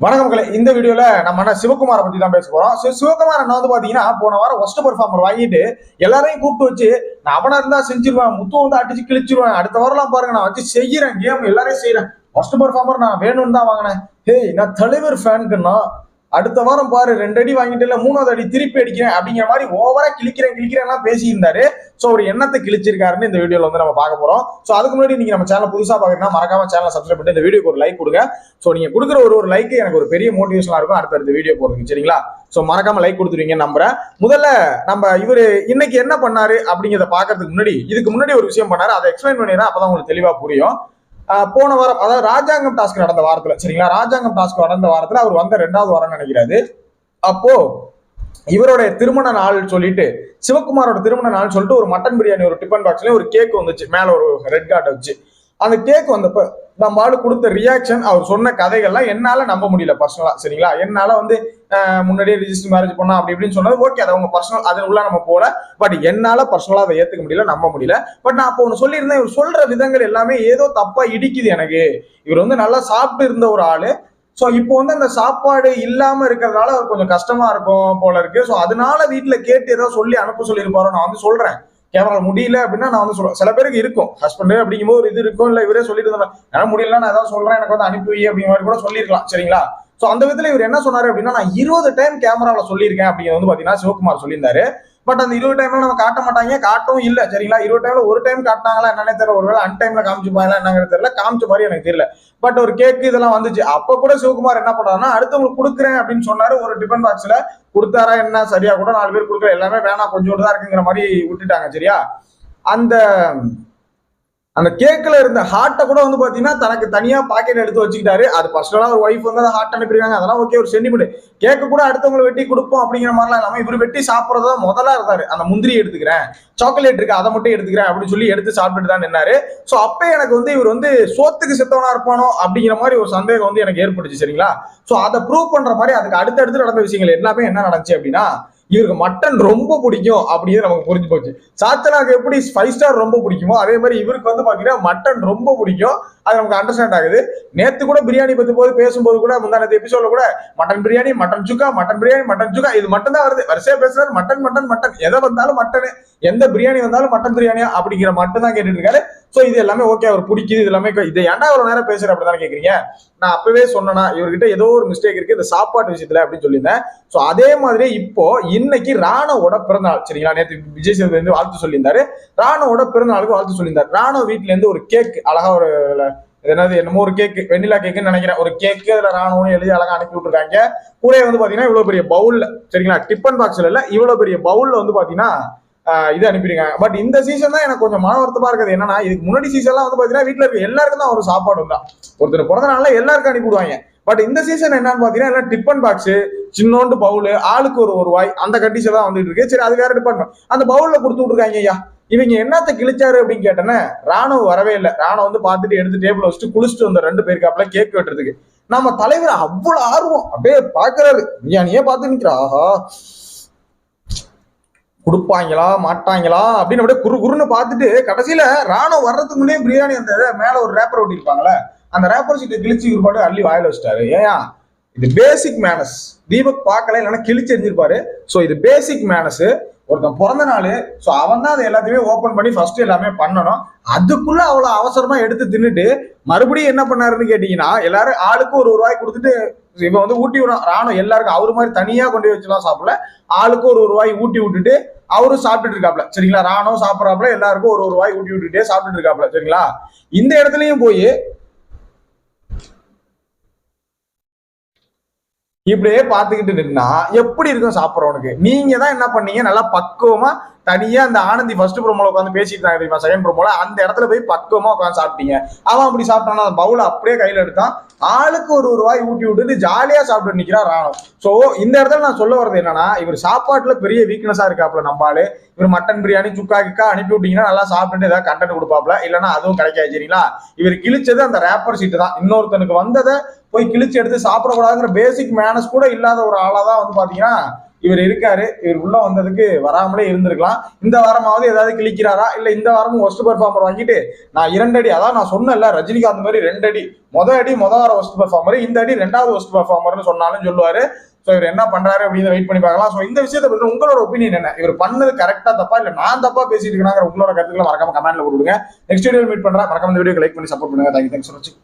வணக்கம்களே இந்த வீடியோல நம்ம என்ன சிவகுமாரை பத்தி தான் பேச போறோம். So, சிவகுமார் என்ன வந்து பாத்தீங்கன்னா போன வாரம் ஒஸ்ட் பெர்ஃபார்மர் வாங்கிட்டு எல்லாரையும் கூப்பிட்டு வச்சு நான் அவனா இருந்தா செஞ்சிருவேன் முத்து வந்து அடிச்சு கிழிச்சிருவேன் அடுத்த வாரம்லாம் பாருங்க நான் வச்சு செய்யறேன் கேம் எல்லாரையும் செய்யறேன். ஒஸ்ட் பெர்ஃபார்மர் நான் வேணும்னு தான் வாங்கினேன். ஹேய் நான் தலைவர் ஃபேனுக்குன்னா அடுத்த வாரம் பாரு ரெண்டு அடி வாங்கிட்டு இல்ல மூணாவது அடி திருப்பி அடிக்கிறேன் அப்படிங்கிற மாதிரி ஓவரா கிழிக்கிறேன் கிழிக்கிறேன்லாம் பேசியிருந்தாரு. ஸோ ஒரு எண்ணத்தை கிழிச்சிருக்காருன்னு இந்த வீடியோல வந்து நம்ம பார்க்க போறோம். ஸோ அதுக்கு முன்னாடி நீங்க நம்ம சேனல் புதுசா பாக்குறீங்கன்னா மறக்காம சேனல் சப்ஸ்கிரைப் பண்ணி இந்த வீடியோக்கு ஒரு லைக் கொடுங்க. ஸோ நீங்க கொடுக்குற ஒரு ஒரு லைக் எனக்கு ஒரு பெரிய மோட்டிவேஷனா இருக்கும். அடுத்தடுத்த வீடியோ போறதுக்கு சரிங்களா? ஸோ மறக்காம லைக் கொடுத்துருவீங்க நம்புறேன். முதல்ல நம்ம இவரு இன்னைக்கு என்ன பண்ணாரு அப்படிங்கிறத பாக்குறதுக்கு முன்னாடி இதுக்கு முன்னாடி ஒரு விஷயம் பண்ணாரு. அதை எக்ஸ்பிளைன் பண்ணிடுறேன் அப்பதான் உங்களுக்கு தெளிவா புரியும். போன வாரம் அதாவது ராஜாங்கம் டாஸ்க் நடந்த வாரத்துல சரிங்களா? ராஜாங்கம் டாஸ்க் நடந்த வாரத்துல அவர் வந்த ரெண்டாவது வாரம் நினைக்கிறாரு. அப்போ இவருடைய திருமண நாள் சொல்லிட்டு சிவகுமாரோட திருமண நாள் சொல்லிட்டு ஒரு மட்டன் பிரியாணி ஒரு டிஃபன் பாக்ஸ்லயும் ஒரு கேக் வந்துச்சு. மேல ஒரு ரெட் கார்டு வச்சு. அந்த கேக் வந்தப்ப நம்ம ஆளு கொடுத்த ரியாக்ஷன் அவர் சொன்ன கதைகள்லாம் என்னால நம்ப முடியல பர்சனலா சரிங்களா? என்னால வந்து முன்னாடியே ரிஜிஸ்டர் மேரேஜ் பண்ணா அப்படி இப்படின்னு சொன்னது ஓகே அது அவங்க பர்சனல் அது உள்ள நம்ம போல பட் என்னால பர்சனலா அதை ஏத்துக்க முடியல நம்ப முடியல. பட் நான் அப்போ ஒன்று சொல்லியிருந்தேன் இவர் சொல்ற விதங்கள் எல்லாமே ஏதோ தப்பா இடிக்குது எனக்கு. இவர் வந்து நல்லா சாப்பிட்டு இருந்த ஒரு ஆளு. ஸோ இப்போ வந்து அந்த சாப்பாடு இல்லாம இருக்கிறதுனால அவர் கொஞ்சம் கஷ்டமா இருக்கும் போல இருக்கு. ஸோ அதனால வீட்டுல கேட்டு ஏதோ சொல்லி அனுப்ப சொல்லியிருப்பாரோ நான் வந்து சொல்றேன். கேமரா முடியல அப்படின்னா நான் வந்து சொல்றேன். சில பேருக்கு இருக்கும். ஹஸ்பண்டு அப்படிங்கும்போது ஒரு இது இருக்கும். இல்ல இவரே சொல்லிட்டு ஏன்னா முடியல நான் ஏதாவது சொல்றேன். எனக்கு வந்து அனுப்பி வை அப்படிங்கிற மாதிரி கூட சொல்லியிருக்கலாம். சரிங்களா? ஸோ அந்த விதத்துல இவர் என்ன சொன்னாரு அப்படின்னா நான் இருபது டைம் கேமராவில் சொல்லியிருக்கேன் அப்படிங்கிறது வந்து பாத்தீங்கன்னா சிவகுமார் சொல்லியிருந்தாரு. பட் அந்த இருபது டைம்ல நம்ம காட்ட மாட்டாங்க. காட்டவும் இல்ல. சரிங்களா? இருபது டைம்ல ஒரு டைம் காட்டினாங்களா என்னன்னே தெரியல. ஒருவேளை அன் டைம்ல காமிச்சுப்பாங்களா என்னங்கிறது தெரியல. காமிச்ச மாதிரி எனக்கு தெரியல. பட் ஒரு கேக்கு இதெல்லாம் வந்துச்சு. அப்ப கூட சிவகுமார் என்ன பண்றாருன்னா அடுத்தவங்களுக்கு கொடுக்குறேன் அப்படின்னு சொன்னாரு. ஒரு டிஃபன் பாக்ஸ்ல கொடுத்தாரா என்ன? சரியா கூட நாலு பேர் கொடுக்குற எல்லாமே வேணாம். கொஞ்சோண்டு தான் இருக்குங்கிற மாதிரி விட்டுட்டாங்க. சரியா? அந்த அந்த கேக்ல இருந்த ஹார்ட்டை கூட வந்து பாத்தீங்கன்னா தனக்கு தனியா பாக்கெட் எடுத்து வச்சுக்கிட்டாரு. அது பர்சனலா ஒரு ஒய்ஃப் வந்து அதை ஹார்ட் அனுப்பியிருக்காங்க அதெல்லாம் ஓகே ஒரு சென்டிமெண்ட் கேக்கு கூட அடுத்தவங்களை வெட்டி கொடுப்போம் அப்படிங்கிற மாதிரிலாம் இல்லாம இவர் வெட்டி சாப்பிட்றதா முதல்ல இருந்தாரு. அந்த முந்திரி எடுத்துக்கிறேன். சாக்லேட் இருக்கு அதை மட்டும் எடுத்துக்கிறேன் அப்படின்னு சொல்லி எடுத்து சாப்பிட்டுட்டு தான் நின்னாரு. ஸோ அப்போ எனக்கு வந்து இவர் வந்து சோத்துக்கு செத்தவனா இருப்பானோ அப்படிங்கிற மாதிரி ஒரு சந்தேகம் வந்து எனக்கு ஏற்பட்டுச்சு சரிங்களா? ஸோ அதை ப்ரூவ் பண்ற மாதிரி அதுக்கு அடுத்தடுத்து நடந்த விஷயங்கள் எல்லாமே என்ன நடந்துச்சு அப்படின்னா இவருக்கு மட்டன் ரொம்ப பிடிக்கும் அப்படின்னு நமக்கு புரிஞ்சு போச்சு. சாத்தனாக்கு எப்படி ஃபைவ் ஸ்டார் ரொம்ப பிடிக்குமோ அதே மாதிரி இவருக்கு வந்து பாத்தீங்கன்னா மட்டன் ரொம்ப பிடிக்கும். அது நமக்கு அண்டர்ஸ்டாண்ட் ஆகுது. நேத்து கூட பிரியாணி பத்தி போது பேசும்போது கூட முந்தானத்து எபிசோட கூட mutton biryani mutton chukka mutton biryani mutton chukka இது மட்டும் தான் வருது. வரிசையா பேசுறாரு மட்டன் மட்டன் மட்டன் எதை வந்தாலும் மட்டன் எந்த பிரியாணி வந்தாலும் மட்டன் பிரியாணியா அப்படிங்கிற மட்டும் தான் கேட்டுட்டு இருக்காரு. ஸோ இது எல்லாமே ஓகே அவர் பிடிக்குது இது எல்லாமே இது ஏன்டா இவ்வளோ நேரம் பேசுகிற அப்படி தானே கேட்குறீங்க நான் அப்பவே சொன்னேன்னா இவர்கிட்ட ஏதோ ஒரு மிஸ்டேக் இருக்கு இந்த சாப்பாட்டு விஷயத்துல அப்படின்னு சொல்லியிருந்தேன். ஸோ அதே மாதிரி இப்போ இன்னைக்கு ராணுவோட பிறந்தநாள் சரிங்களா? நேற்று விஜய் சேதுபதி வந்து வாழ்த்து சொல்லியிருந்தாரு. ராணுவோட பிறந்தநாளுக்கு வாழ்த்து சொல்லியிருந்தார். ராணுவ வீட்டிலேருந்து ஒரு கேக் அழகா ஒரு என்னது என்னமோ ஒரு கேக் வெண்ணிலா கேக்குன்னு நினைக்கிறேன். ஒரு கேக்கு அதுல ராணுவம்னு எழுதி அழகா அனுப்பி விட்டுருக்காங்க. கூட வந்து பாத்தீங்கன்னா இவ்வளவு பெரிய பவுல்ல சரிங்களா? டிஃபன் பாக்ஸ்ல இல்ல இவ்வளவு பெரிய பவுல்ல வந்து பாத்தீங்கன்னா இது அனுப்பிடுங்க. பட் இந்த சீசன் தான் எனக்கு கொஞ்சம் மன வருத்தமா இருக்குது. என்னன்னா இதுக்கு முன்னாடி சீசன்லாம் வந்து பாத்தீங்கன்னா வீட்டுல இருக்க எல்லாருக்கும் தான் ஒரு சாப்பாடு தான் ஒருத்தர் பிறந்த நாள்ல எல்லாருக்கும் அனுப்பி விடுவாங்க. பட் இந்த சீசன் என்னன்னு பாத்தீங்கன்னா எல்லாம் டிஃபன் பாக்ஸ் சின்னோண்டு பவுல் ஆளுக்கு ஒரு ஒரு வாய் அந்த கண்டிஷன் தான் வந்துட்டு இருக்கு. சரி அது வேற டிபார்ட்மெண்ட் அந்த பவுல்ல கொடுத்து விட்டுருக்காங்க ஐயா. இவங்க என்னத்த கிழிச்சாரு அப்படின்னு கேட்டேன்னா ராணுவம் வரவே இல்லை. ராணுவம் வந்து பார்த்துட்டு எடுத்து டேபிள் வச்சுட்டு குளிச்சுட்டு வந்த ரெண்டு பேருக்காப்புல கேக் வெட்டுறதுக்கு. நம்ம தலைவர் அவ்வளவு ஆர்வம். அப்படியே பாக்குறாரு பிரியாணியே பார்த்து நிக்கிறா. ஆஹா. கொடுப்பாங்களா மாட்டாங்களா? அப்படின்னு அப்படியே குறு குருன்னு பார்த்துட்டு கடைசியில ராணுவம் வர்றதுக்கு முன்னே பிரியாணி அந்த மேல ஒரு ரேப்பர் ஒட்டிருப்பாங்களே அந்த ரேப்பர் சீட்டை கிழிச்சு இவர் பாட்டு அள்ளி வாயில வச்சிட்டாரு. ஏன் இது பேசிக் மேனஸ் தீபக் பார்க்கல இல்லைன்னா கிழிச்சு எரிஞ்சிருப்பாரு. ஸோ இது பேசிக் மேனஸ் ஒருத்தன் பிறந்த நாள் ஸோ அவன் தான் அதை எல்லாத்தையுமே ஓப்பன் பண்ணி ஃபர்ஸ்ட் எல்லாமே பண்ணணும். அதுக்குள்ள அவ்வளோ அவசரமா எடுத்து தின்னுட்டு மறுபடியும் என்ன பண்ணாருன்னு கேட்டீங்கன்னா எல்லாரும் ஆளுக்கு ஒரு ரூபாய் கொடுத்துட்டு இவன் வந்து ஊட்டி விடும் ராணுவம் எல்லாருக்கும் அவரு மாதிரி தனியா கொண்டு வச்சுலாம் சாப்பிடல. ஆளுக்கு ஒரு ஒரு ரூபாய் ஊட்டி விட்டுட்டு அவரும் சாப்பிட்டுட்டு இருக்காப்ல சரிங்களா? ராணுவம் சாப்பிட்றாப்புல எல்லாருக்கும் ஒரு ஒரு வாய் ஊட்டி விட்டுட்டே சாப்பிட்டுட்டு இருக்காப்ல சரிங்களா? இந்த இடத்துலயும் போய் இப்படியே பார்த்துக்கிட்டு நின்னா எப்படி இருக்கும் சாப்பிட்றவனுக்கு? நீங்க தான் என்ன பண்ணீங்க? நல்லா பக்குவமா தனியா அந்த ஆனந்தி ஃபர்ஸ்ட் ப்ரோமோல உட்காந்து பேசிட்டு இருந்தாங்க தெரியுமா? செகண்ட் ப்ரோமோல அந்த இடத்துல போய் பக்குவமா உட்காந்து சாப்பிட்டீங்க. அவன் அப்படி சாப்பிட்டானா. அந்த பவுல அப்படியே கையில எடுத்தான். ஆளுக்கு ஒரு ஒரு ரூபாய் ஊட்டி விட்டுட்டு ஜாலியா சாப்பிட்டு நிக்கிறான் ராணுவம். சோ இந்த இடத்துல நான் சொல்ல வர்றது என்னன்னா இவர் சாப்பாட்டுல பெரிய வீக்னஸா இருக்காப்ல நம்ம ஆளு. இவர் மட்டன் பிரியாணி சுக்கா கிக்கா அனுப்பி விட்டீங்கன்னா நல்லா சாப்பிட்டுட்டு ஏதாவது கண்டென்ட் கொடுப்பாப்ல இல்லைன்னா அதுவும் கிடைக்காது சரிங்களா? இவர் கிழிச்சது அந்த ரேப்பர் சீட்டு தான். இன்னொருத்தனுக்கு வந்ததை போய் கிழிச்சு எடுத்து சாப்பிடக்கூடாதுங்கிற பேசிக் மேனஸ் கூட இல்லாத ஒரு ஆளா தான் வந்து பாத்தீங்கன்னா இவர் இருக்காரு இவர் உள்ள வந்ததுக்கு வராமலே இருந்திருக்கலாம். இந்த வாரமாவது ஏதாவது கிழிக்கிறாரா? இல்ல இந்த வாரமும் ஒஸ்ட் பெர்ஃபார்மர் வாங்கிட்டு நான் இரண்டடி அதான் நான் சொன்னேன்ல ரஜினிகாந்த் மாதிரி ரெண்டடி. மொத அடி முத வார ஒஸ்ட் பெர்ஃபார்மர் இந்த அடி ரெண்டாவது ஒஸ்ட் பெர்ஃபார்மர்னு சொன்னாலும் சொல்லுவாரு. ஸோ இவர் என்ன பண்றாரு அப்படின்னு வெயிட் பண்ணி பார்க்கலாம். ஸோ இந்த விஷயத்தை பத்தி உங்களோட ஒப்பீனியன் என்ன? இவர் பண்ணது கரெக்டா தப்பா? இல்ல நான் தப்பா பேசிட்டு இருக்கேன் உங்களோட கருத்துக்களை மறக்காம கமெண்ட்ல கொடுங்க நெக்ஸ்ட் வீடியோ மீட் பண்றேன். மறக்காம இந்த வீடியோ லைக் பண்ணி சப்போர்ட் பண்ணுங்க. தேங்க்யூ தேங்க்ஸ் ஃபார் வாட்சிங்